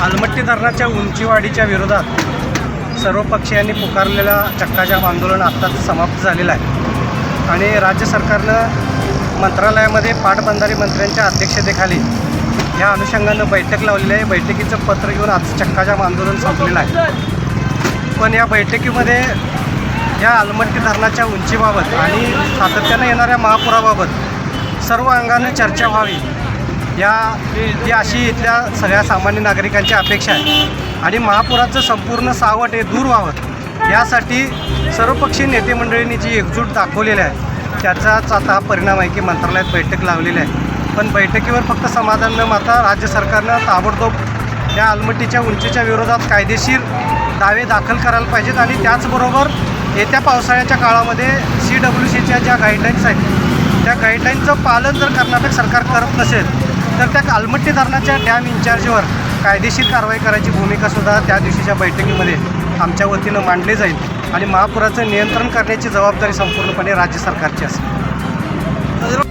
धरणाच्या उंचीवाढीच्या विरोधात सर्व पक्षीयांनी पुकारलेला चक्काजाम आंदोलन आत्ताच समाप्त झालेलं आहे. आणि राज्य सरकारनं मंत्रालयामध्ये पाटबंधारे मंत्र्यांच्या अध्यक्षतेखाली या अनुषंगानं बैठक लावलेली आहे. बैठकीचं पत्र घेऊन आज चक्काजाम आंदोलन संपलेलं आहे. पण या बैठकीमध्ये या आलमट्टी धरणाच्या उंचीबाबत आणि सातत्यानं येणाऱ्या महापुराबाबत सर्व अंगानं चर्चा व्हावी या ती अशी इथल्या सगळ्या सामान्य नागरिकांची अपेक्षा आहे. आणि महापुराचं संपूर्ण सावट हे दूर व्हावं. यासाठी सर्वपक्षीय नेते मंडळींनी जी एकजूट दाखवलेली आहे त्याचाच आता हा परिणाम आहे की मंत्रालयात बैठक लावलेली आहे. पण बैठकीवर फक्त समाधान न माता राज्य सरकारनं ताबडतोब या आलमट्टीच्या उंचीच्या विरोधात कायदेशीर दावे दाखल करायला पाहिजेत आणि त्याचबरोबर येत्या पावसाळ्याच्या काळामध्ये सी डब्ल्यू सीच्या ज्या गाईडलाईन्स आहेत त्या गाईडलाईनचं पालन जर कर्नाटक सरकार करत नसेल तर त्या कालमट्टी धरणाच्या डॅम इन्चार्जवर कायदेशीर कारवाई करायची भूमिकासुद्धा त्या दिवशीच्या बैठकीमध्ये आमच्या वतीनं मांडली जाईल आणि महापुराचं नियंत्रण करण्याची जबाबदारी संपूर्णपणे राज्य सरकारची असेल.